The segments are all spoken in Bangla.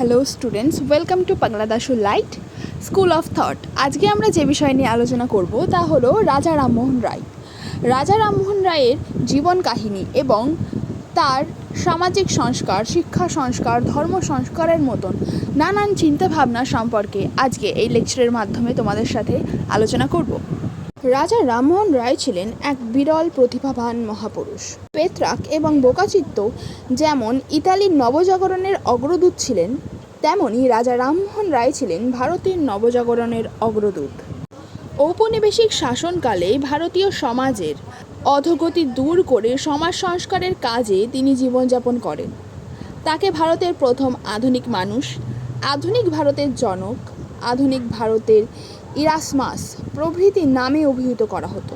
হ্যালো স্টুডেন্টস ওয়েলকাম টু বাংলাদাশু লাইট স্কুল অফ থট আজকে আমরা যে বিষয় নিয়ে আলোচনা করব, তা হলো রাজা রামমোহন রায়। রাজা রামমোহন রায়ের জীবন কাহিনী এবং তার সামাজিক সংস্কার, শিক্ষা সংস্কার, ধর্ম সংস্কারের মতন নানান চিন্তাভাবনা সম্পর্কে আজকে এই লেকচারের মাধ্যমে তোমাদের সাথে আলোচনা করব। রাজা রামমোহন রায় ছিলেন এক বিরল প্রতিভাবান মহাপুরুষ। পেত্রাক এবং বোকাচিত্ত যেমন ইতালির নবজাগরণের অগ্রদূত ছিলেন, তেমনি রাজা রামমোহন রায় ছিলেন ভারতের নবজাগরণের অগ্রদূত। ঔপনিবেশিক শাসনকালে ভারতীয় সমাজের অধোগতি দূর করে সমাজ সংস্কারের কাজে তিনি জীবনযাপন করেন। তাকে ভারতের প্রথম আধুনিক মানুষ, আধুনিক ভারতের জনক আধুনিক ভারতের ইরাসমাস প্রভৃতি নামে অভিহিত করা হতো।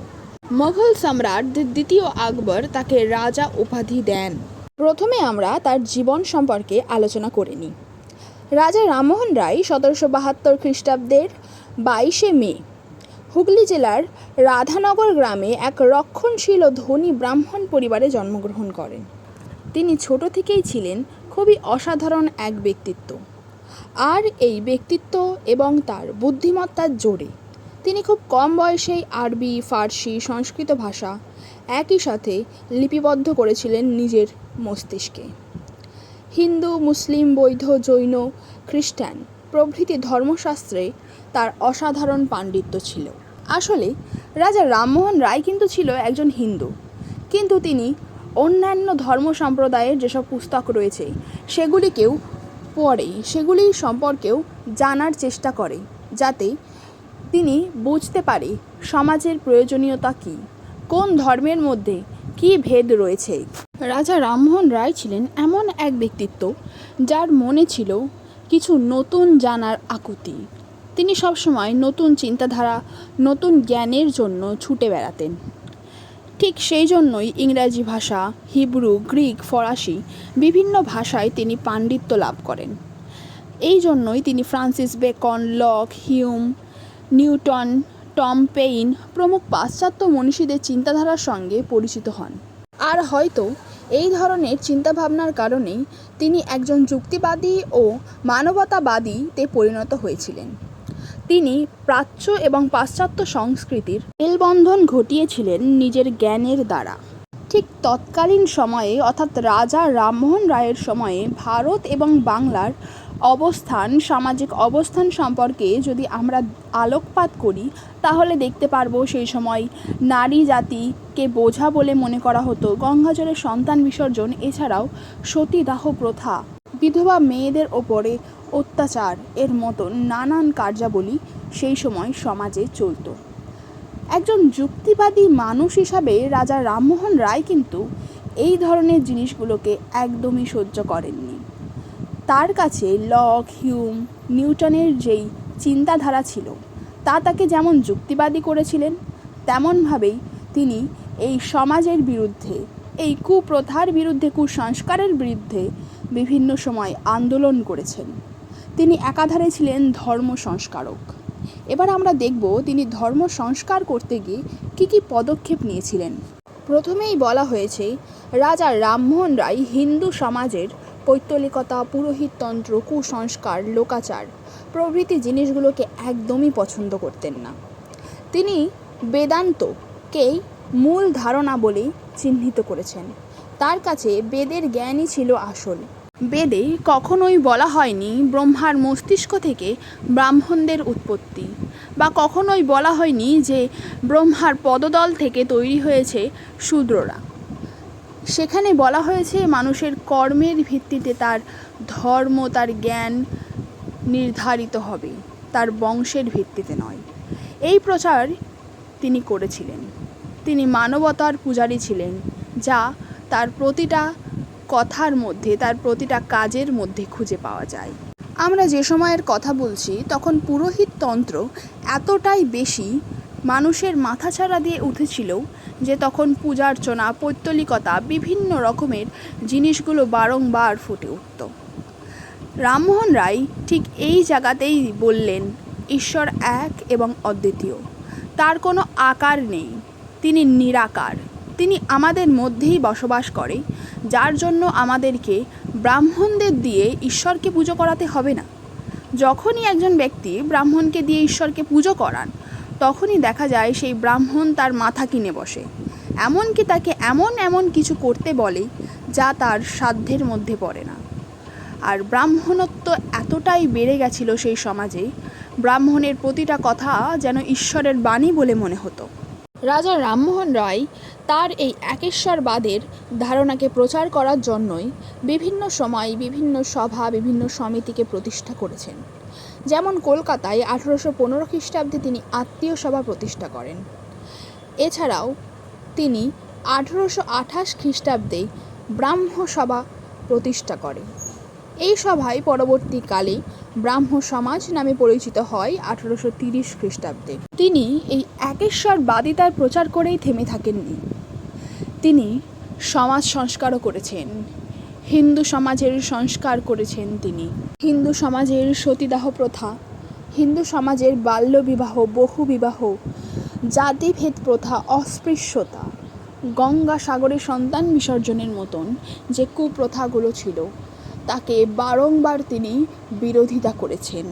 মোঘল সম্রাট দ্বিতীয় আকবর তাকে রাজা উপাধি দেন। প্রথমে আমরা তার জীবন সম্পর্কে আলোচনা করে নিই। রাজা রামমোহন রায় সতেরোশো বাহাত্তর খ্রিস্টাব্দের বাইশে মে হুগলি জেলার রাধানগর গ্রামে এক রক্ষণশীল ও ধনী ব্রাহ্মণ পরিবারে জন্মগ্রহণ করেন। তিনি ছোট থেকেই ছিলেন খুবই অসাধারণ এক ব্যক্তিত্ব। আর এই ব্যক্তিত্ব এবং তার বুদ্ধিমত্তার জোরে। তিনি খুব কম বয়সেই আরবি, ফার্সি, সংস্কৃত ভাষা একই সাথে লিপিবদ্ধ করেছিলেন নিজের মস্তিষ্কে। হিন্দু, মুসলিম, বৌদ্ধ, জৈন, খ্রিস্টান প্রভৃতি ধর্মশাস্ত্রে তার অসাধারণ পাণ্ডিত্য ছিল। আসলে রাজা রামমোহন রায় কিন্তু ছিল একজন হিন্দু। কিন্তু তিনি অন্যান্য ধর্ম সম্প্রদায়ের যেসব পুস্তক রয়েছে, সেগুলিকেও পড়ে সেগুলি সম্পর্কেও জানার চেষ্টা করে, যাতে তিনি বুঝতে পারে সমাজের প্রয়োজনীয়তা কী, কোন ধর্মের মধ্যে কী ভেদ রয়েছে। রাজা রামমোহন রায় ছিলেন এমন এক ব্যক্তিত্ব যার মনে ছিল কিছু নতুন জানার আকুতি। তিনি সবসময় নতুন চিন্তাধারা, নতুন জ্ঞানের জন্য ছুটে বেড়াতেন। ঠিক সেই জন্যই ইংরাজি ভাষা, হিব্রু, গ্রিক, ফরাসি বিভিন্ন ভাষায় তিনি পাণ্ডিত্য লাভ করেন। এই জন্যই তিনি Francis Bacon, Locke, Hume, Newton, Tom Paine প্রমুখ পাশ্চাত্য মনীষীদের চিন্তাধারার সঙ্গে পরিচিত হন। আর হয়তো এই ধরনের চিন্তাভাবনার কারণেই তিনি একজন যুক্তিবাদী ও মানবতাবাদীতে পরিণত হয়েছিলেন। তিনি প্রাচ্য এবং পাশ্চাত্য সংস্কৃতির মেলবন্ধন ঘটিয়েছিলেন নিজের জ্ঞানের দ্বারা। ঠিক তৎকালীন সময়ে, অর্থাৎ রাজা রামমোহন রায়ের সময়ে, ভারত এবং বাংলার অবস্থান, সামাজিক অবস্থান সম্পর্কে যদি আমরা আলোকপাত করি, তাহলে দেখতে পারব সেই সময় নারী জাতিকে বোঝা বলে মনে করা হতো। গঙ্গাজলের সন্তান বিসর্জন, এছাড়াও সতীদাহ প্রথা, বিধবা মেয়েদের ওপরে অত্যাচার এর মতো নানান কার্যাবলী সেই সময় সমাজে চলতো। একজন যুক্তিবাদী মানুষ হিসাবে রাজা রামমোহন রায় কিন্তু এই ধরনের জিনিসগুলোকে একদমই সহ্য করেননি। তার কাছে লক, হিউম, নিউটনের যেই চিন্তাধারা ছিল, তা তাকে যেমন যুক্তিবাদী করেছিলেন, তেমনভাবেই তিনি এই সমাজের বিরুদ্ধে, এই কুপ্রথার বিরুদ্ধে, কুসংস্কারের বিরুদ্ধে বিভিন্ন সময় আন্দোলন করেছেন। তিনি একাধারে ছিলেন ধর্ম সংস্কারক। এবার আমরা দেখব তিনি ধর্ম সংস্কার করতে গিয়ে কী কী পদক্ষেপ নিয়েছিলেন। প্রথমেই বলা হয়েছে, রাজা রামমোহন রায় হিন্দু সমাজের পৈত্তলিকতা পুরোহিততন্ত্র, কুসংস্কার, লোকাচার প্রভৃতি জিনিসগুলোকে একদমই পছন্দ করতেন না। তিনি বেদান্তকেই মূল ধারণা বলেই চিহ্নিত করেছেন। তার কাছে বেদের জ্ঞানই ছিল আসল। বেদে কখনোই বলা হয়নি ব্রহ্মার মস্তিষ্ক থেকে ব্রাহ্মণদের উৎপত্তি, বা কখনোই বলা হয়নি যে ব্রহ্মার পদদল থেকে তৈরি হয়েছে শূদ্ররা। সেখানে বলা হয়েছে মানুষের কর্মের ভিত্তিতে তার ধর্ম, তার জ্ঞান নির্ধারিত হবে, তার বংশের ভিত্তিতে নয়। এই প্রচার তিনি করেছিলেন। তিনি মানবতার পূজারী ছিলেন, যা তার প্রতিটা কথার মধ্যে, তার প্রতিটা কাজের মধ্যে খুঁজে পাওয়া যায়। আমরা যে সময়ের কথা বলছি, তখন পুরোহিততন্ত্র এতটাই বেশি মানুষের মাথাছাড়া দিয়ে উঠেছিল যে তখন পূজার্চনা পৈত্তলিকতা বিভিন্ন রকমের জিনিসগুলো বারংবার ফুটে উঠত। রামমোহন রায় ঠিক এই জায়গাতেই বললেন, ঈশ্বর এক এবং অদ্বিতীয়। তার কোনো আকার নেই। তিনি নিরাকার। তিনি আমাদের মধ্যেই বসবাস করে, যার জন্য আমাদেরকে ব্রাহ্মণদের দিয়ে ঈশ্বরকে পুজো করাতে হবে না। যখনই একজন ব্যক্তি ব্রাহ্মণকে দিয়ে ঈশ্বরকে পুজো করান, তখনই দেখা যায় সেই ব্রাহ্মণ তার মাথা কিনে বসে। এমনকি তাকে এমন এমন কিছু করতে বলে, যা তার সাধ্যের মধ্যে পড়ে না। আর ব্রাহ্মণত্ব এতটাই বেড়ে গেছিল সেই সমাজে, ব্রাহ্মণের প্রতিটা কথা যেন ঈশ্বরের বাণী বলে মনে হতো। রাজা রামমোহন রায় তার এই একেশ্বরবাদের ধারণাকে প্রচার করার জন্যই বিভিন্ন সময় বিভিন্ন সভা, বিভিন্ন সমিতিকে প্রতিষ্ঠা করেছেন। যেমন কলকাতায় আঠেরোশো পনেরো খ্রিস্টাব্দে তিনি আত্মীয় সভা প্রতিষ্ঠা করেন। এছাড়াও তিনি আঠেরোশো আঠাশ খ্রিস্টাব্দে ব্রাহ্ম সভা প্রতিষ্ঠা করেন। এই সভায় পরবর্তীকালে ব্রাহ্ম সমাজ নামে পরিচিত হয় আঠেরোশো তিরিশ খ্রিস্টাব্দে। তিনি এই একেশ্বরবাদিতার প্রচার করেই থেমে থাকেননি। তিনি সমাজ সংস্কারও করেছেন। হিন্দু সমাজের সংস্কার করেছেন তিনি। হিন্দু সমাজের সতীদাহ প্রথা, হিন্দু সমাজের বাল্যবিবাহ, বহুবিবাহ, জাতিভেদ প্রথা, অস্পৃশ্যতা গঙ্গা সাগরে সন্তান বিসর্জনের মতন যে কুপ্রথাগুলো ছিল তাকে বারংবার তিনি বিরোধিতা করেছেন।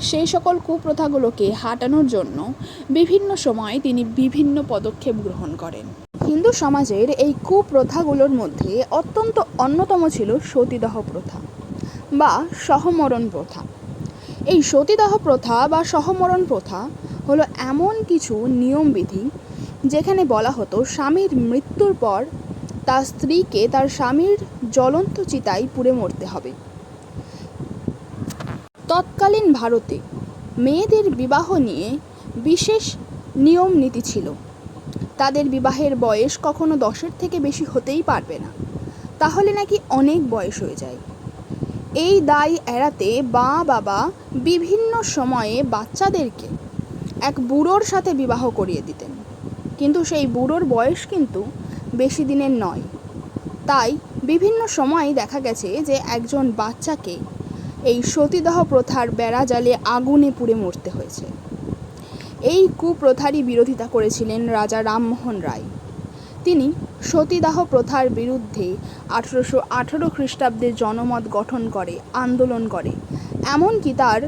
সেই সকল কুপ্রথাগুলোকে হাঁটানোর জন্য বিভিন্ন সময় তিনি বিভিন্ন পদক্ষেপ গ্রহণ করেন। হিন্দু সমাজের এই কুপ্রথাগুলোর মধ্যে অত্যন্ত অন্যতম ছিল সতীদাহ প্রথা বা সহমরণ প্রথা। এই সতীদাহ প্রথা বা সহমরণ প্রথা হলো এমন কিছু নিয়মবিধি যেখানে বলা হতো স্বামীর মৃত্যুর পর তার স্ত্রীকে তার স্বামীর জ্বলন্ত চিতায় পুড়ে মরতে হবে। তৎকালীন ভারতে মেয়েদের বিবাহ নিয়ে বিশেষ নিয়ম নীতি ছিল। তাদের বিবাহের বয়স কখনো দশের থেকে বেশি হতেই পারবে না। তাহলে নাকি অনেক বয়স হয়ে যায়। এই দায় এড়াতে মা বাবা বিভিন্ন সময়ে বাচ্চাদেরকে এক বুড়োর সাথে বিবাহ করিয়ে দিতেন। কিন্তু সেই বুড়োর বয়স কিন্তু বেশি দিনের নয়। তাই বিভিন্ন সময় দেখা গেছে যে একজন বাচ্চাকে এই সতীদাহ প্রথার বেড়া জালে আগুনে পুড়ে মরতে হয়েছে। এই কুপ্রথারই বিরোধিতা করেছিলেন রাজা রামমোহন রায়। তিনি সতীদাহ প্রথার বিরুদ্ধে আঠেরোশো আঠেরো খ্রিস্টাব্দে জনমত গঠন করে, আন্দোলন করে। এমনকি তার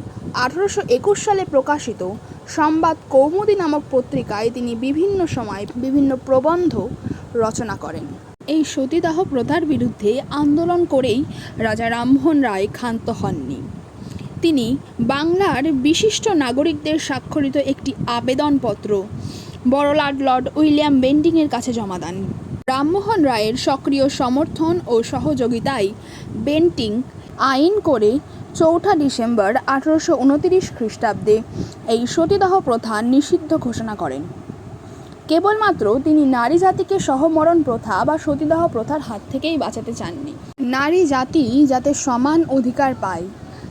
আঠেরোশো একুশ সালে প্রকাশিত সংবাদ কৌমুদী নামক পত্রিকায় তিনি বিভিন্ন সময় বিভিন্ন প্রবন্ধ রচনা করেন। এই সতীদাহ প্রথার বিরুদ্ধে আন্দোলন করেই রাজা রামমোহন রায় ক্ষান্ত হননি। তিনি বাংলার বিশিষ্ট নাগরিকদের স্বাক্ষরিত একটি আবেদনপত্র বড়লাট লর্ড উইলিয়াম বেন্টিংয়ের কাছে জমা দেন। রামমোহন রায়ের সক্রিয় সমর্থন ও সহযোগিতায় বেন্টিং আইন করে চৌঠা ডিসেম্বর আঠেরোশো উনতিরিশ খ্রিস্টাব্দে এই সতীদাহ প্রথা নিষিদ্ধ ঘোষণা করেন। কেবলমাত্র তিনি নারী জাতিকে সহমরণ প্রথা বা সতীদাহ প্রথার হাত থেকেই বাঁচাতে চাননি। নারী জাতি যাতে সমান অধিকার পায়,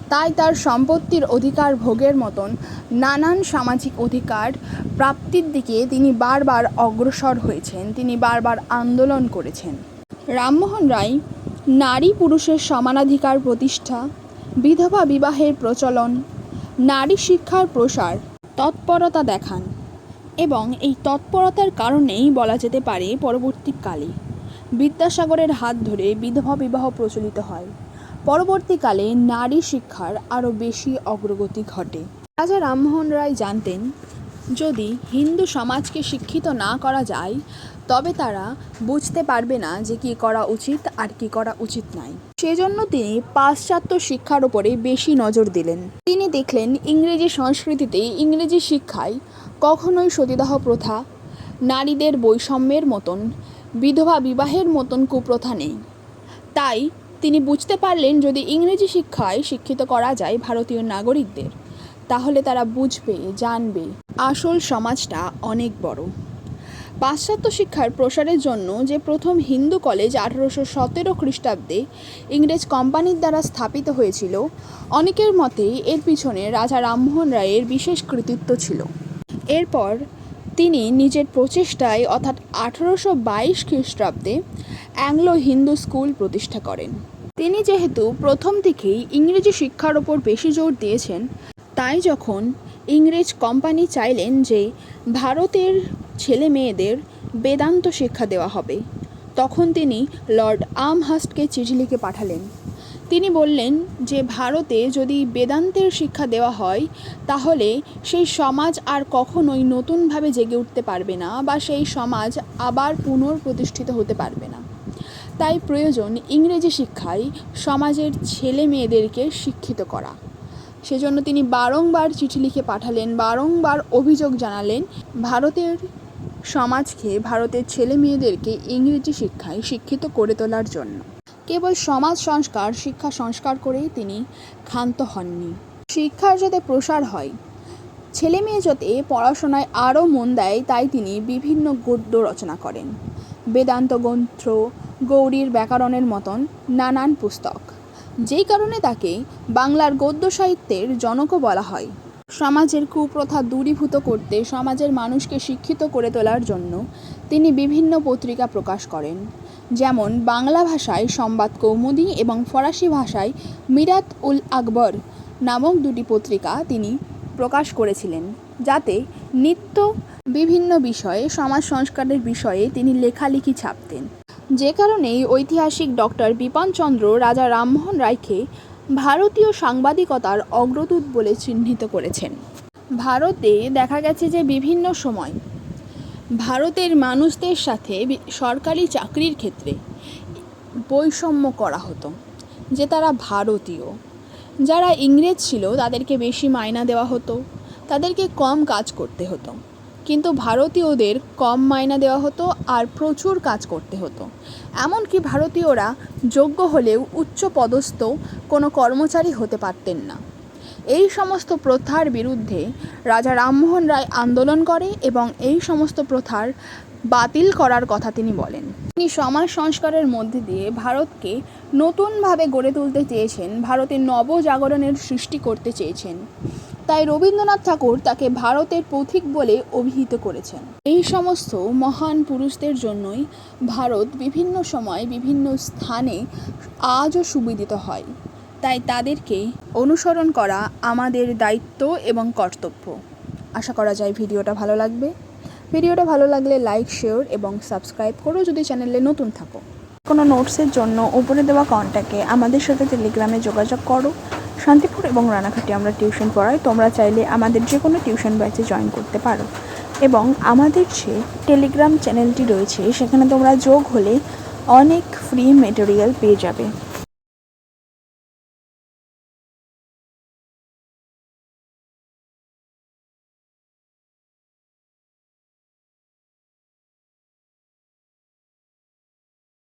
তাই তার সম্পত্তির অধিকার ভোগের মতন নানান সামাজিক অধিকার প্রাপ্তির দিকে তিনি বারবার অগ্রসর হয়েছেন, তিনি বারবার আন্দোলন করেছেন। রামমোহন রায়, নারী পুরুষের সমানাধিকার প্রতিষ্ঠা, বিধবা বিবাহের প্রচলন, নারী শিক্ষার প্রসার, তৎপরতা দেখান। এবং এই তৎপরতার কারণেই বলা যেতে পারে পরবর্তীকালে। বিদ্যাসাগরের হাত ধরে বিধবা বিবাহ প্রচলিত হয়। পরবর্তীকালে নারী শিক্ষার আরও বেশি অগ্রগতি ঘটে। রাজা রামমোহন রায় জানতেন, যদি হিন্দু সমাজকে শিক্ষিত না করা যায়, তবে তারা বুঝতে পারবে না যে কী করা উচিত আর কী করা উচিত নয় সেজন্য তিনি পাশ্চাত্য শিক্ষার উপরে বেশি নজর দিলেন। তিনি দেখলেন ইংরেজি সংস্কৃতিতে ইংরেজি শিক্ষায় কখনোই সতীদাহ প্রথা, নারীদের বৈষম্যের মতন, বিধবা বিবাহের মতন কুপ্রথা নেই। তাই তিনি বুঝতে পারলেন যদি ইংরেজি শিক্ষায় শিক্ষিত করা যায় ভারতীয় নাগরিকদের, তাহলে তারা বুঝবে, জানবে, আসল সমাজটা অনেক বড়। পাশ্চাত্য শিক্ষার প্রসারের জন্য যে প্রথম হিন্দু কলেজ আঠারোশো সতেরো খ্রিস্টাব্দে ইংরেজ কোম্পানির দ্বারা স্থাপিত হয়েছিল, অনেকের মতে এর পিছনে রাজা রামমোহন রায়ের বিশেষ কৃতিত্ব ছিল। এরপর তিনি নিজের প্রচেষ্টায় অর্থাৎ আঠারোশো বাইশ খ্রিস্টাব্দে অ্যাংলো হিন্দু স্কুল প্রতিষ্ঠা করেন। তিনি যেহেতু প্রথম থেকেই ইংরেজি শিক্ষার ওপর বেশি জোর দিয়েছেন, তাই যখন ইংরেজ কোম্পানি চাইলেন যে ভারতের ছেলে মেয়েদের বেদান্ত শিক্ষা দেওয়া হবে, তখন তিনি লর্ড আমহাস্টকে চিঠি লিখে পাঠালেন। তিনি বললেন যে ভারতে যদি বেদান্তের শিক্ষা দেওয়া হয়, তাহলে সেই সমাজ আর কখনোই নতুনভাবে জেগে উঠতে পারবে না বা সেই সমাজ আবার পুনঃপ্রতিষ্ঠিত হতে পারবে না। তাই প্রয়োজন ইংরেজি শিক্ষায় সমাজের ছেলে মেয়েদেরকে শিক্ষিত করা। সেজন্য তিনি বারংবার চিঠি লিখে পাঠালেন, বারংবার অভিযোগ জানালেন, ভারতের সমাজকে, ভারতের ছেলে মেয়েদেরকে ইংরেজি শিক্ষায় শিক্ষিত করে তোলার জন্য। কেবল সমাজ সংস্কার, শিক্ষা সংস্কার করেই তিনি ক্ষান্ত হননি। শিক্ষার যাতে প্রসার হয়, ছেলে মেয়ে যাতে পড়াশোনায় আরও মন দেয়, তাই তিনি বিভিন্ন গদ্য রচনা করেন। বেদান্ত গ্রন্থ, গৌরীর ব্যাকরণের মতন নানান পুস্তক। যেই কারণে তাকে বাংলার গদ্য সাহিত্যের জনকও বলা হয়। সমাজের কুপ্রথা দূরীভূত করতে সমাজের মানুষকে শিক্ষিত করে তোলার জন্য তিনি বিভিন্ন পত্রিকা প্রকাশ করেন, যেমন বাংলা ভাষায় সংবাদ কৌমুদি এবং ফরাসি ভাষায় মিরাত উল আকবর নামক দুটি পত্রিকা তিনি প্রকাশ করেছিলেন, যাতে নিত্য বিভিন্ন বিষয়ে, সমাজ সংস্কারের বিষয়ে তিনি লেখালেখি ছাপতেন। যে কারণেই ঐতিহাসিক ডক্টর বিপিনচন্দ্র রাজা রামমোহন রায়কে ভারতীয় সাংবাদিকতার অগ্রদূত বলে চিহ্নিত করেছেন। ভারতে দেখা গেছে যে বিভিন্ন সময় ভারতের মানুষদের সাথে সরকারি চাকরির ক্ষেত্রে বৈষম্য করা হতো, যে তারা ভারতীয়। যারা ইংরেজ ছিল, তাদেরকে বেশি মায়না দেওয়া হতো, তাদেরকে কম কাজ করতে হতো। কিন্তু ভারতীয়দের কম মায়না দেওয়া হতো আর প্রচুর কাজ করতে হতো। এমনকি ভারতীয়রা যোগ্য হলেও উচ্চ পদস্থ কোনো কর্মচারী হতে পারতেন না। এই সমস্ত প্রথার বিরুদ্ধে রাজা রামমোহন রায় আন্দোলন করে এবং এই সমস্ত প্রথার বাতিল করার কথা তিনি বলেন। তিনি সমাজ সংস্কারের মধ্যে দিয়ে ভারতকে নতুনভাবে গড়ে তুলতে চেয়েছেন, ভারতের নবজাগরণের সৃষ্টি করতে চেয়েছেন। তাই রবীন্দ্রনাথ ঠাকুর তাকে ভারতের পথিক বলে অভিহিত করেছেন। এই সমস্ত মহান পুরুষদের জন্যই ভারত বিভিন্ন সময় বিভিন্ন স্থানে আজও সুবিদিত হয়। তাই তাদেরকে অনুসরণ করা আমাদের দায়িত্ব এবং কর্তব্য। আশা করা যায় ভিডিওটা ভালো লাগবে। ভিডিওটা ভালো লাগলে লাইক, শেয়ার এবং সাবস্ক্রাইব করো যদি চ্যানেলে নতুন থাকো। কোনো নোটসের জন্য উপরে দেওয়া কন্ট্যাক্টে আমাদের সাথে টেলিগ্রামে যোগাযোগ করো। শান্তিপুর এবং রানাঘাটে আমরা টিউশন পড়াই। তোমরা চাইলে আমাদের যে কোনো টিউশন ব্যাচে জয়েন করতে পারো। এবং আমাদের যে টেলিগ্রাম চ্যানেলটি রয়েছে, সেখানে তোমরা যোগ হলে অনেক ফ্রি মেটেরিয়াল পেয়ে যাবে।